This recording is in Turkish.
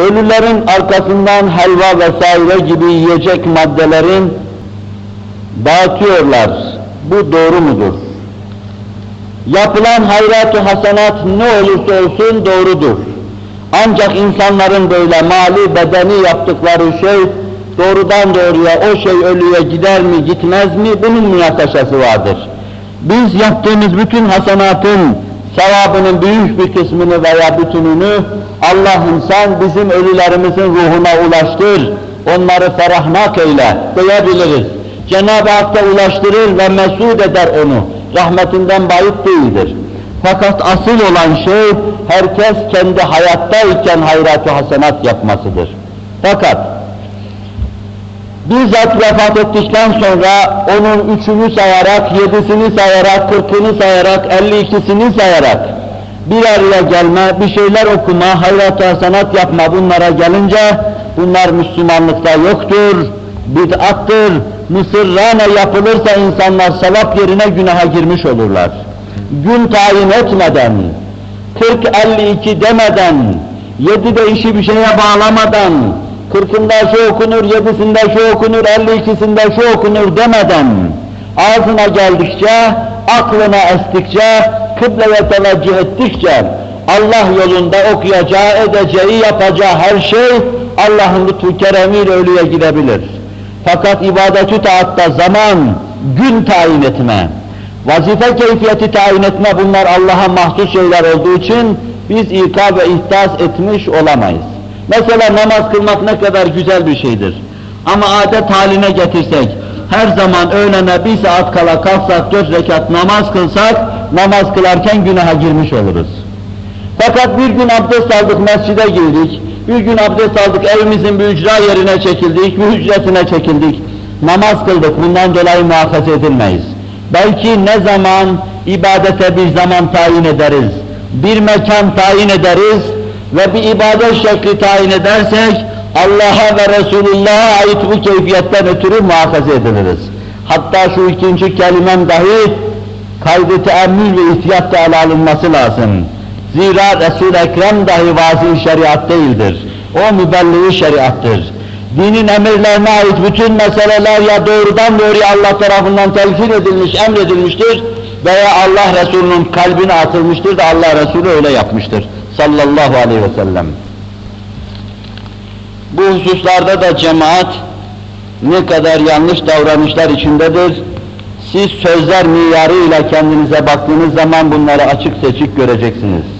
ölülerin arkasından helva vesaire gibi yiyecek maddelerin dağıtıyorlar. Bu doğru mudur? Yapılan hayrat-ı hasenat ne olursa olsun doğrudur. Ancak insanların böyle mali bedeni yaptıkları şey doğrudan doğruya o şey ölüye gider mi gitmez mi bunun münakaşası vardır. Biz yaptığımız bütün hasenatın sevabının büyük bir kısmını veya bütününü Allah'ım sen bizim ölülerimizin ruhuna ulaştır, onları ferahnak eyle diyebiliriz. Cenab-ı Hak da ulaştırır ve mesud eder onu. Rahmetinden bayık değildir. Fakat asıl olan şey herkes kendi hayattayken hayrat-ı hasenat yapmasıdır. Fakat bir zat vefat ettikten sonra onun üçünü sayarak, yedisini sayarak, kırkını sayarak, elli ikisini sayarak bir araya gelme, bir şeyler okuma, hayrat-ı hasenat yapma bunlara gelince bunlar Müslümanlıkta yoktur, bid'attır, mısırrane yapılırsa insanlar sevap yerine günaha girmiş olurlar. Gün tayin etmeden, 40-52 demeden, yedi de işi bir şeye bağlamadan, kırkında şu okunur, yedisinde şu okunur, elli ikisinde şu okunur demeden, ağzına geldikçe, aklına estikçe, kıbleye teveccüh ettikçe, Allah yolunda okuyacağı, edeceği, yapacağı her şey Allah'ın lütfu keremiyle ölüye gidebilir. Fakat ibadet-ü taatta zaman, gün tayin etme, vazife keyfiyeti tayin etme bunlar Allah'a mahsus şeyler olduğu için biz ikab ve ihtas etmiş olamayız. Mesela namaz kılmak ne kadar güzel bir şeydir. Ama adet haline getirsek, her zaman öğlene bir saat kala kalksak, dört rekat namaz kılsak, namaz kılarken günaha girmiş oluruz. Fakat bir gün abdest aldık, mescide girdik, bir gün abdest aldık, evimizin bir ücra yerine çekildik, bir hücresine çekildik, namaz kıldık, bundan dolayı muhafaza edilmeyiz. Belki ne zaman ibadete bir zaman tayin ederiz, bir mekan tayin ederiz ve bir ibadet şekli tayin edersek, Allah'a ve Resulullah'a ait bu keyfiyetten ötürü muhafaza ediliriz. Hatta şu ikinci kelimem dahi kaydı teemmül ve ihtiyat da alınması lazım. Zira Resul-i Ekrem dahi vazi şeriat değildir. O mübelliği şeriattır. Dinin emirlerine ait bütün meseleler ya doğrudan doğruya Allah tarafından telkin edilmiş, emredilmiştir veya Allah Resulü'nün kalbine atılmıştır da Allah Resulü öyle yapmıştır sallallahu aleyhi ve sellem. Bu hususlarda da cemaat ne kadar yanlış davranışlar içindedir. Siz sözler miyarıyla kendinize baktığınız zaman bunları açık seçik göreceksiniz.